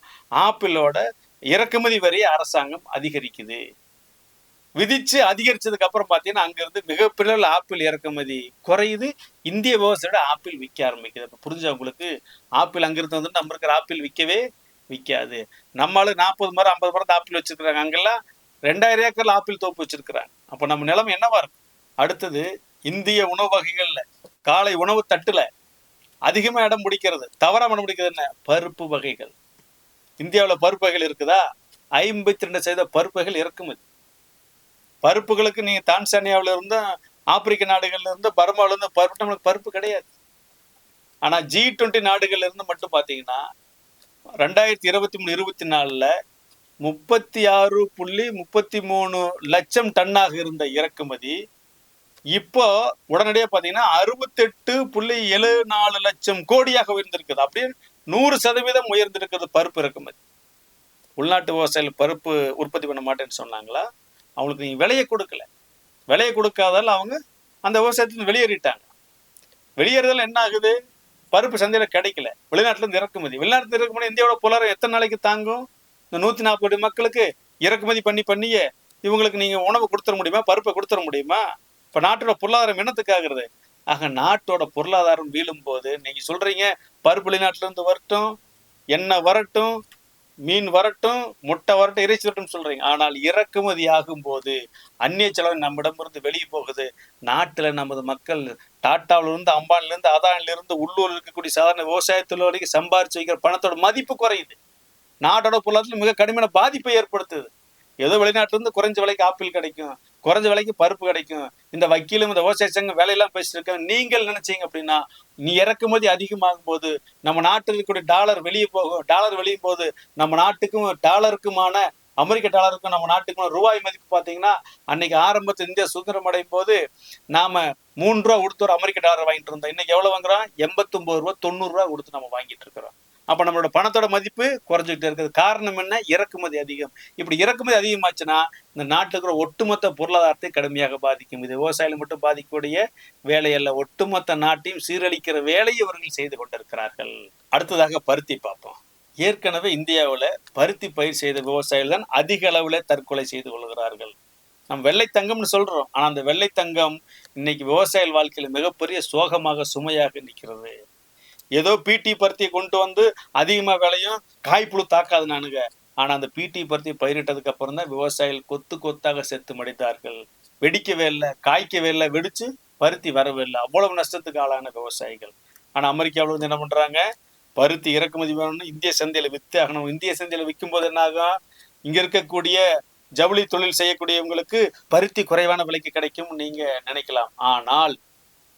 ஆப்பிளோட இறக்குமதி வரி அரசாங்கம் அதிகரிக்குது. விதிச்சு அதிகரிச்சதுக்கு அப்புறம் பார்த்தீங்கன்னா அங்கிருந்து மிகப்பெரிய ஆப்பிள் இறக்குமதி குறையுது. இந்திய விவசாயியோட ஆப்பிள் விற்க ஆரம்பிக்குது. அப்போ புரிஞ்சா உங்களுக்கு? ஆப்பிள் அங்கிருந்து வந்து நம்ம இருக்கிற ஆப்பிள் விற்கவே விற்காது நம்மளால நாற்பது மரம் ஐம்பது மரம் ஆப்பிள் வச்சிருக்கிறாங்க. அங்கெல்லாம் ரெண்டாயிரம் ஏக்கர்ல ஆப்பிள் தோப்பு வச்சிருக்கிறாங்க. அப்போ நம்ம நிலைமை என்னவா இருக்கும்? அடுத்தது இந்திய உணவு வகைகள்ல காலை உணவு தட்டுல அதிகமா இடம் பிடிக்கிறது. தவறாம இடம் பிடிக்கிறது என்ன? பருப்பு வகைகள். இந்தியாவில் பருப்புகள் இருக்குதா? ஐம்பத்தி ரெண்டு சதவீத பருப்புகள் இறக்குமதி. பருப்புகளுக்கு நீங்க தான்சானியாவில் இருந்தும் ஆப்பிரிக்க நாடுகள்ல இருந்து பர்மாவில இருந்து பருப்பு நம்மளுக்கு பருப்பு கிடையாது. ஆனா ஜி டுவெண்ட்டி நாடுகள்ல இருந்து மட்டும் பாத்தீங்கன்னா ரெண்டாயிரத்தி இருபத்தி மூணு இருபத்தி நாலுல முப்பத்தி ஆறு புள்ளி முப்பத்தி மூணு லட்சம் டன்னாக இருந்த இறக்குமதி இப்போ உடனடியாக பார்த்தீங்கன்னா அறுபத்தெட்டு புள்ளி ஏழு நாலு லட்சம் கோடியாக உயர்ந்திருக்குது. அப்படியே நூறு சதவீதம் உயர்ந்திருக்கிறது பருப்பு இறக்குமதி. உள்நாட்டு விவசாயிகள் பருப்பு உற்பத்தி பண்ண மாட்டேன்னு சொன்னாங்களா? அவங்களுக்கு நீங்க விலையை கொடுக்கல. விலையை கொடுக்காதால அவங்க அந்த விவசாயத்துலேருந்து வெளியேறிட்டாங்க. வெளியேறதால என்ன ஆகுது? பருப்பு சந்தையில கிடைக்கல. வெளிநாட்டுல இருந்து இறக்குமதி. வெளிநாட்டுல இறக்குமதி இந்தியாவோட பொருளாதாரம் எத்தனை நாளைக்கு தாங்கும்? இந்த நூத்தி நாற்பது மக்களுக்கு இறக்குமதி பண்ணி பண்ணியே இவங்களுக்கு நீங்க உணவு கொடுத்துட முடியுமா? பருப்பை கொடுத்துட முடியுமா? இப்ப நாட்டோட பொருளாதாரம் என்னத்துக்காகிறது ஆக நாட்டோட பொருளாதாரம் வீழும் போது நீங்க சொல்றீங்க பருப்பு வெளிநாட்டுல இருந்து வரட்டும் எண்ணெய் வரட்டும் மீன் வரட்டும் முட்டை வரட்டும் இறைச்சி வரட்டும் சொல்றீங்க. ஆனால் இறக்குமதி ஆகும் போது அந்நிய செலவு நம்மிடமிருந்து வெளியே போகுது. நாட்டுல நமது மக்கள் டாட்டாவில இருந்து அம்பானில இருந்து அதானில இருந்து இருக்கக்கூடிய சாதாரண விவசாயத்தில் வரைக்கும் சம்பாரிச்சு வைக்கிற பணத்தோட மதிப்பு குறையுது. நாட்டோட பொருளாதாரத்தில் மிக கடுமையான பாதிப்பை ஏற்படுத்துது. ஏதோ வெளிநாட்டுல இருந்து குறைஞ்ச விலைக்கு ஆப்பிள் கிடைக்கும். குறைஞ்ச விலைக்கு பருப்பு கிடைக்கும். இந்த வக்கீலும் இந்த விவசாய சங்கம் வேலையெல்லாம் பேசிட்டு இருக்காங்க நீங்கள் நினைச்சீங்க அப்படின்னா நீ இறக்குமதி அதிகமாகும் போது நம்ம நாட்டில் இருக்கக்கூடிய டாலர் வெளியே போகும் டாலர் வெளியே போது நம்ம நாட்டுக்கும் டாலருக்குமான அமெரிக்க டாலருக்கும் நம்ம நாட்டுக்கும் ரூபாய் மதிப்பு பார்த்தீங்கன்னா அன்னைக்கு ஆரம்பத்தில் இந்தியா சுதந்திரம் அடையும் போது நாம மூணு ரூபா கொடுத்து ஒரு அமெரிக்க டாலர் வாங்கிட்டு இருந்தோம். இன்னைக்கு எவ்வளவு வாங்குறோம்? எண்பத்தொன்பது ரூபா தொண்ணூறு ரூபா கொடுத்து நம்ம வாங்கிட்டு இருக்கிறோம். அப்போ நம்மளோட பணத்தோட மதிப்பு குறைஞ்சிக்கிட்டே இருக்குது. காரணம் என்ன? இறக்குமதி அதிகம். இப்படி இறக்குமதி அதிகமாச்சுன்னா இந்த நாட்டில் இருக்கிற ஒட்டுமொத்த பொருளாதாரத்தை கடுமையாக பாதிக்கும். இது விவசாயிகள் மட்டும் பாதிக்கக்கூடிய வேலையல்ல ஒட்டுமொத்த நாட்டையும் சீரழிக்கிற வேலையை இவர்கள் செய்து கொண்டிருக்கிறார்கள். அடுத்ததாக பருத்தி பார்ப்போம். ஏற்கனவே இந்தியாவில் பருத்தி பயிர் செய்த விவசாயிகள் தான் அதிக அளவில் தற்கொலை செய்து கொள்கிறார்கள். நம்ம வெள்ளை தங்கம்னு சொல்கிறோம் ஆனால் அந்த வெள்ளை தங்கம் இன்னைக்கு விவசாயிகள் வாழ்க்கையில் மிகப்பெரிய சோகமாக சுமையாக நிற்கிறது. ஏதோ பிடி பருத்தியை கொண்டு வந்து அதிகமா விளையும் காய்ப்புழு தாக்காது நானுங்க ஆனா அந்த பிடி பருத்தி பயிரிட்டதுக்கு அப்புறம் தான் விவசாயிகள் கொத்து கொத்தாக செத்து மடித்தார்கள். வெடிக்கவே இல்லை காய்க்கவே இல்லை வெடிச்சு பருத்தி வரவே இல்லை. அவ்வளவு நஷ்டத்துக்கு ஆளான விவசாயிகள். ஆனா அமெரிக்காவில் வந்து என்ன பண்றாங்க? பருத்தி இறக்குமதி வேணும்னு இந்திய சந்தையில வித்து ஆகணும். இந்திய சந்தையில விற்கும் போது என்ன ஆகும்? இங்க இருக்கக்கூடிய ஜவுளி தொழில் செய்யக்கூடியவங்களுக்கு பருத்தி குறைவான விலைக்கு கிடைக்கும் நீங்க நினைக்கலாம். ஆனால்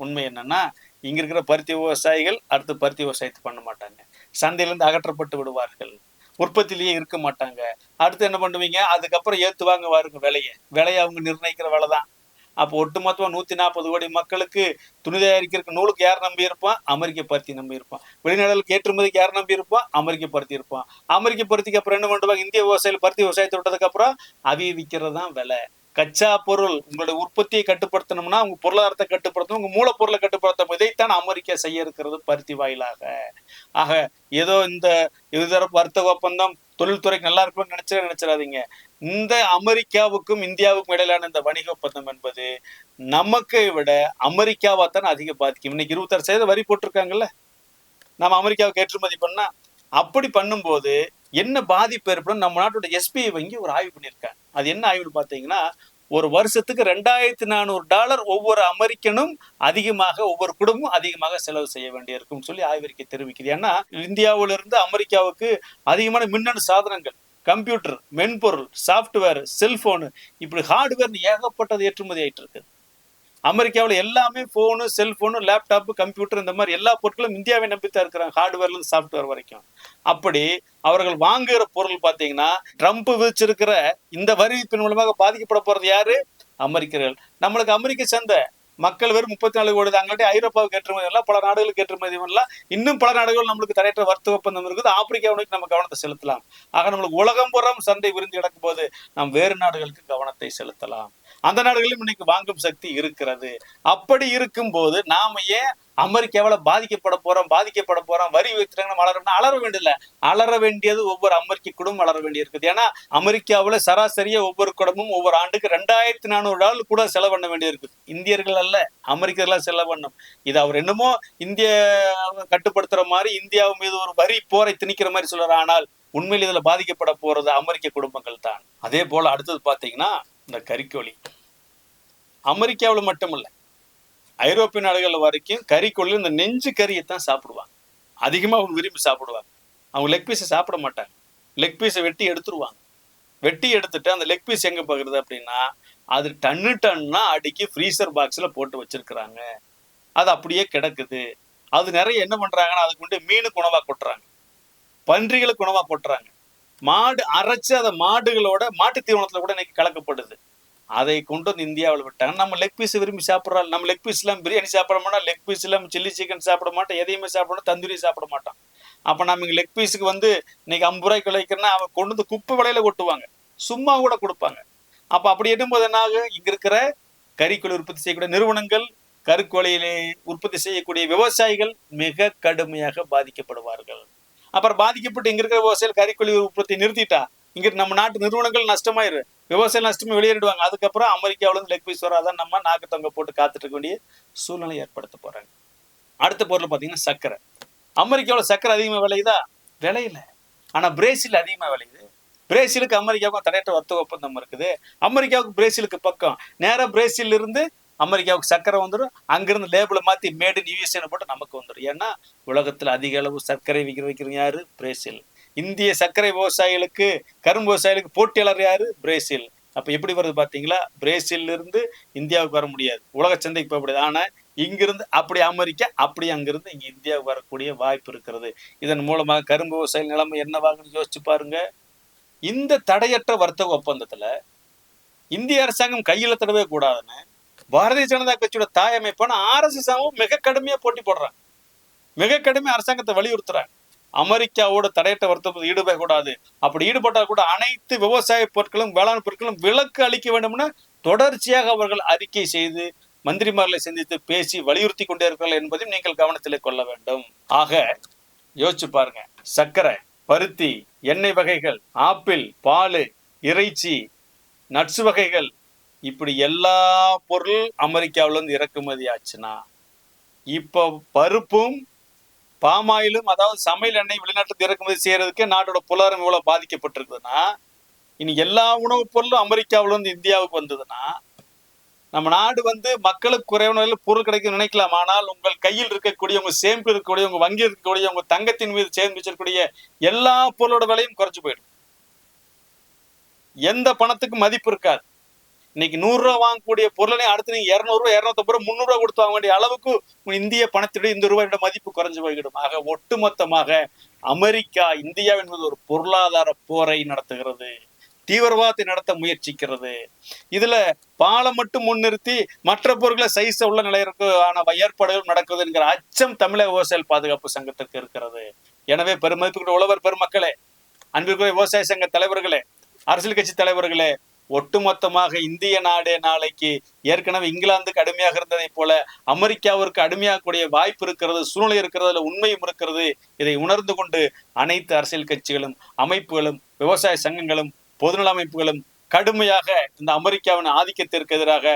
உண்மை என்னன்னா இங்க இருக்கிற பருத்தி விவசாயிகள் அடுத்து பருத்தி விவசாயத்தை பண்ண மாட்டாங்க. சந்தையிலிருந்து அகற்றப்பட்டு விடுவார்கள். உற்பத்திலேயே இருக்க மாட்டாங்க. அடுத்து என்ன பண்ணுவீங்க? அதுக்கப்புறம் ஏற்றுவாங்க வாருங்க விலையை. விலையை அவங்க நிர்ணயிக்கிற விலை தான். அப்போ ஒட்டுமொத்தமா நூத்தி நாற்பது கோடி மக்களுக்கு துணி தயாரிக்கிறதுக்கு நூலுக்கு யார் நம்பி இருப்பான் அமெரிக்க பருத்தி நம்பி இருப்பான் வெளிநாடுகளுக்கு ஏற்றுமதிக்கு யார் நம்பி இருப்பான் அமெரிக்க பருத்தி இருப்பான் அமெரிக்க பருத்திக்கு அப்புறம் என்ன பண்ணுவாங்க இந்திய விவசாயிகள் பருத்தி விவசாயத்தை விட்டதுக்கு அப்புறம் அவிய விற்கிறது தான் விலை. கச்சா பொருள் உங்களுடைய உற்பத்தியை கட்டுப்படுத்தணும்னா உங்க பொருளாதாரத்தை கட்டுப்படுத்தணும் உங்க மூலப்பொருளை கட்டுப்படுத்தணும். இதைத்தான் அமெரிக்கா செய்ய இருக்கிறது பருத்தி வாயிலாக. ஆக ஏதோ இந்த இருதரப்பு வர்த்தக ஒப்பந்தம் தொழில்துறைக்கு நல்லா இருக்கும்னு நினைச்சு நினைச்சிடாதீங்க. இந்த அமெரிக்காவுக்கும் இந்தியாவுக்கும் இடையிலான இந்த வணிக ஒப்பந்தம் என்பது நமக்கை விட அமெரிக்காவா தான் அதிக பாதிக்கும். இன்னைக்கு இருபத்தாறு சதவீதம் வரி போட்டிருக்காங்கல்ல? நம்ம அமெரிக்காவுக்கு ஏற்றுமதி பண்ணா அப்படி பண்ணும்போது என்ன பாதிப்பு ஏற்படும்? நம்ம நாட்டோட எஸ்பிஐ வங்கி ஒரு ஆய்வு பண்ணியிருக்காங்க. அது என்ன ஆய்வுன்னு பார்த்தீங்கன்னா ஒரு வருஷத்துக்கு ரெண்டாயிரத்தி நானூறு டாலர் ஒவ்வொரு அமெரிக்கனும் அதிகமாக ஒவ்வொரு குடும்பமும் அதிகமாக செலவு செய்ய வேண்டியிருக்கும் சொல்லி ஆய்வறிக்கை தெரிவிக்குது. ஏன்னா இந்தியாவிலிருந்து அமெரிக்காவுக்கு அதிகமான மின்னணு சாதனங்கள் கம்ப்யூட்டர் மென்பொருள் சாஃப்ட்வேர் செல்போனு இப்படி ஹார்ட்வேர்னு ஏகப்பட்டது ஏற்றுமதி ஆயிட்டு இருக்குது அமெரிக்காவில் எல்லாமே ஃபோனு செல்ஃபோனு லேப்டாப்பு கம்ப்யூட்டர் இந்த மாதிரி எல்லா பொருட்களும் இந்தியாவை நம்பித்தான் இருக்கிறாங்க ஹார்ட்வேர்லேருந்து சாஃப்ட்வேர் வரைக்கும். அப்படி அவர்கள் வாங்குகிற பொருள் பார்த்தீங்கன்னா ட்ரம்ப் விதிச்சிருக்கிற இந்த வரி மூலமாக பாதிக்கப்பட போகிறது யாரு? அமெரிக்கர்கள். நம்மளுக்கு அமெரிக்க சந்தை. மக்கள் வெறும் முப்பத்தி நாலு கோடி தாங்கள்ட்ட ஐரோப்பாவுக்கு ஏற்றுமதி எல்லாம் பல நாடுகளுக்கு ஏற்றுமதி பண்ணலாம் இன்னும் பல நாடுகள் நம்மளுக்கு தடையற்ற வர்த்தக ஒப்பந்தம் இருக்குது. ஆப்பிரிக்காவுக்கு நம்ம கவனத்தை செலுத்தலாம். ஆக நம்மளுக்கு உலகம் புறம் சந்தை விருந்து கிடக்கும் போது நாம் வேறு நாடுகளுக்கு கவனத்தை செலுத்தலாம். அந்த நாடுகளிலும் இன்னைக்கு வாங்கும் சக்தி இருக்கிறது. அப்படி இருக்கும்போது நாம ஏன் அமெரிக்காவில் பாதிக்கப்பட போறோம் பாதிக்கப்பட போறோம் வரி வைக்கிறாங்க அலறோம்னா அலற வேண்டியதில்ல. அலற வேண்டியது ஒவ்வொரு அமெரிக்க குடும்பம் வளர வேண்டி இருக்குது. ஏன்னா அமெரிக்காவில் சராசரியா ஒவ்வொரு குடும்பமும் ஒவ்வொரு ஆண்டுக்கு ரெண்டாயிரத்தி நானூறு டாலர் கூட செலவு பண்ண வேண்டியிருக்கு இந்தியர்கள் அல்ல அமெரிக்கர்களாக செலவு பண்ணும் இது அவர் என்னமோ இந்திய கட்டுப்படுத்துற மாதிரி இந்தியாவு மீது ஒரு வரி போரை திணிக்கிற மாதிரி சொல்றாரு. ஆனால் உண்மையில் இதுல பாதிக்கப்பட போறது அமெரிக்க குடும்பங்கள் தான். அதே போல அடுத்தது பாத்தீங்கன்னா இந்த கறிக்கோழி. அமெரிக்காவில் இல்லை ஐரோப்பிய நாடுகள் வரைக்கும் கறிக்கோழி இந்த நெஞ்சு கறியை தான் சாப்பிடுவாங்க. அதிகமாக அவங்க விரும்பி சாப்பிடுவாங்க. அவங்க லெக் பீஸை சாப்பிட மாட்டாங்க. லெக் பீஸை வெட்டி எடுத்துருவாங்க. வெட்டி எடுத்துட்டு அந்த லெக் பீஸ் எங்கே பார்க்குறது அப்படின்னா அது டன்னு டன்னா அடிக்கி ஃப்ரீசர் பாக்ஸில் போட்டு வச்சுருக்குறாங்க. அது அப்படியே கிடக்குது. அது நிறைய என்ன பண்ணுறாங்கன்னா அதுக்கு கொண்டு மீனுக்கு உணவாக கொட்டுறாங்க. பன்றிகளுக்கு உணவாக கொட்டுறாங்க. மாடு அரைச்சி அதை மாடுகளோட மாட்டு தீவனத்தில் கூட இன்னைக்கு கலக்கப்படுது. அதை கொண்டு வந்து இந்தியாவில் விட்டாங்க. நம்ம லெக் பீஸ் விரும்பி சாப்பிட்றோம் நம்ம லெக் பீஸ் பிரியாணி சாப்பிட மாட்டோம். லெக் பீஸ் சில்லி சிக்கன் சாப்பிட மாட்டோம். எதையுமே சாப்பிட மாட்டோம். தந்தூரி சாப்பிட மாட்டோம். அப்போ நம்ம இங்கே லெக் பீஸுக்கு வந்து இன்னைக்கு ஐம்பது ரூபாய்க்கு விளைக்கிறேன்னா அவன் கொண்டு வந்து குப்பை விலையில கொட்டுவாங்க. சும்மா கூட கொடுப்பாங்க. அப்போ அப்படி எண்ணும்போது என்ன ஆகும் இங்கே இருக்கிற கறிக்கோழி உற்பத்தி செய்யக்கூடிய நிறுவனங்கள் கருக்கோழியிலே உற்பத்தி செய்யக்கூடிய விவசாயிகள் மிக கடுமையாக பாதிக்கப்படுவார்கள். அப்புறம் பாதிக்கப்பட்டு இங்க இருக்கிற விவசாயிகள் கறிக்கோழி உற்பத்தி நிறுத்திட்டா இங்கே நம்ம நாட்டு நிறுவனங்கள் நஷ்டமாயிரு. விவசாயம் நஷ்டமே வெளியேறிடுவாங்க. அதுக்கப்புறம் அமெரிக்காவிலேருந்து லெக் பீஸ் வராதான் நம்ம நாக்கு தொங்க போட்டு காத்துட்டு இருக்க வேண்டிய சூழ்நிலை ஏற்படுத்த போறாங்க. அடுத்த பொருள் பார்த்தீங்கன்னா சர்க்கரை. அமெரிக்காவில் சர்க்கரை அதிகமாக விளையுதா? விளையில. ஆனால் பிரேசில் அதிகமாக விளையுது. பிரேசிலுக்கு அமெரிக்காவுக்கும் தடையற்ற வர்த்தக ஒப்பந்தம் இருக்குது. அமெரிக்காவுக்கு பிரேசிலுக்கு பக்கம். நேராக பிரேசில் இருந்து அமெரிக்காவுக்கு சர்க்கரை வந்துடும் அங்கிருந்து லேபிளை மாற்றி மேட் இன் யூஎஸ்ஏன்னு போட்டு நமக்கு வந்துடும் ஏன்னா உலகத்தில் அதிக அளவு சர்க்கரை விற்கிற வைக்கிறது யார்? பிரேசில். இந்திய சர்க்கரை விவசாயிகளுக்கு கரும்பு விவசாயிகளுக்கு போட்டியாளர் யாரு? பிரேசில். அப்ப எப்படி வருது பாத்தீங்களா? பிரேசிலிருந்து இந்தியாவுக்கு வர முடியாது. உலக சந்தைக்கு போக முடியாது. ஆனா இங்கிருந்து அப்படி அமெரிக்கா அப்படி அங்கிருந்து இங்க இந்தியாவுக்கு வரக்கூடிய வாய்ப்பு இருக்கிறது. இதன் மூலமாக கரும்பு விவசாய நிலைமை என்னவாகுன்னு யோசிச்சு பாருங்க. இந்த தடையற்ற வர்த்தக ஒப்பந்தத்துல இந்திய அரசாங்கம் கையில தடவே கூடாதுன்னு பாரதிய ஜனதா கட்சியோட தாய் அமைப்பான ஆர்எஸ்எஸ் மிக கடுமையா போட்டி போடுறாங்க. மிக கடுமையா அரசாங்கத்தை வலியுறுத்துறாங்க. அமெரிக்காவோட தடையற்ற வர்த்தகத்தில் ஈடுபட கூடாது. அப்படி ஈடுபட்டால் கூட அனைத்து விவசாய பொருட்களும் வேளாண் பொருட்களும் விலக்கு அளிக்க வேண்டும்னு தொடர்ச்சியாக அவர்கள் அறிக்கை செய்து மந்திரிமார்களை சந்தித்து பேசி வலியுறுத்தி கொண்டே இருக்கிறார்கள் என்பதையும் நீங்கள் கவனத்திலே கொள்ள வேண்டும். ஆக யோசிச்சு பாருங்க. சர்க்கரை பருத்தி எண்ணெய் வகைகள் ஆப்பிள் பால் இறைச்சி நட்ஸ் வகைகள் இப்படி எல்லா பொருள் அமெரிக்காவிலேருந்து இறக்குமதி ஆச்சுன்னா இப்போ பருப்பும் பாமாயிலும் அதாவது சமையல் எண்ணெய் வெளிநாட்டுக்கு இறக்குமதி செய்யறதுக்கு நாட்டோட பொருளாதாரம் இவ்வளவு பாதிக்கப்பட்டிருக்குதுன்னா இனி எல்லா உணவுப் பொருளும் அமெரிக்காவில இருந்து இந்தியாவுக்கு வந்ததுன்னா நம்ம நாடு வந்து மக்களுக்கு குறைவான பொருள் கிடைக்கும் நினைக்கலாம். ஆனால் உங்கள் கையில் இருக்கக்கூடிய உங்க சேமிப்பு இருக்கக்கூடிய உங்க வங்கி இருக்கக்கூடிய உங்க தங்கத்தின் மீது சேர்ந்து வச்சிருக்கக்கூடிய எல்லா பொருளோட விலையும் குறைஞ்சு போயிடும். எந்த பணத்துக்கும் மதிப்பு இருக்காது. இன்னைக்கு நூறு ரூபா வாங்கக்கூடிய பொருளை அடுத்து நீங்க இரநூறுவா ரூபா இருநூத்தம்பது ரூபா முந்நூறு ரூபா கொடுத்து வாங்க வேண்டிய அளவுக்கு இந்திய பணத்துடைய இந்த ரூபாயோட மதிப்பு குறைஞ்சு போய்கிடும் ஆக ஒட்டுமொத்தமாக அமெரிக்கா இந்தியா என்பது ஒரு பொருளாதார போரை நடத்துகிறது தீவிரவாதத்தை நடத்த முயற்சிக்கிறது. இதுல பாலம் மட்டும் முன்னிறுத்தி மற்ற பொருட்களை சைஸ உள்ள நிலையிற்கான ஏற்பாடுகள் நடக்குது என்கிற அச்சம் தமிழக விவசாயிகள் பாதுகாப்பு சங்கத்திற்கு இருக்கிறது. எனவே பெருமதிப்புக்குள்ள உழவர் பெருமக்களே அன்பிற்குரிய விவசாய சங்க தலைவர்களே அரசியல் கட்சி தலைவர்களே ஒட்டுமொத்தமாக இந்திய நாடே நாளைக்கு ஏற்கனவே இங்கிலாந்துக்கு அடிமையாக இருந்ததை போல அமெரிக்காவிற்கு அடிமையாகக்கூடிய வாய்ப்பு இருக்கிறது சூழ்நிலை இருக்கிறது அதில் உண்மையும் இருக்கிறது. இதை உணர்ந்து கொண்டு அனைத்து அரசியல் கட்சிகளும் அமைப்புகளும் விவசாய சங்கங்களும் பொதுநல அமைப்புகளும் கடுமையாக இந்த அமெரிக்காவின் ஆதிக்கத்திற்கு எதிராக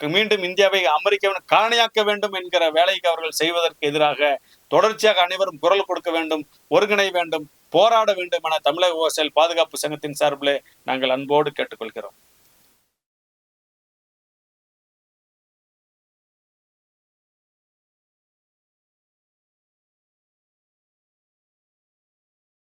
மீண்டும் இந்தியாவை அமெரிக்காவின் காரணியாக்க வேண்டும் என்கிற வேலைக்கு அவர்கள் செய்வதற்கு எதிராக தொடர்ச்சியாக அனைவரும் குரல் கொடுக்க வேண்டும் ஒருங்கிணை வேண்டும் போராட வேண்டும் என தமிழக விவசாயிகள் பாதுகாப்பு சங்கத்தின் சார்பில் நாங்கள் அன்போடு கேட்டுக்கொள்கிறோம்.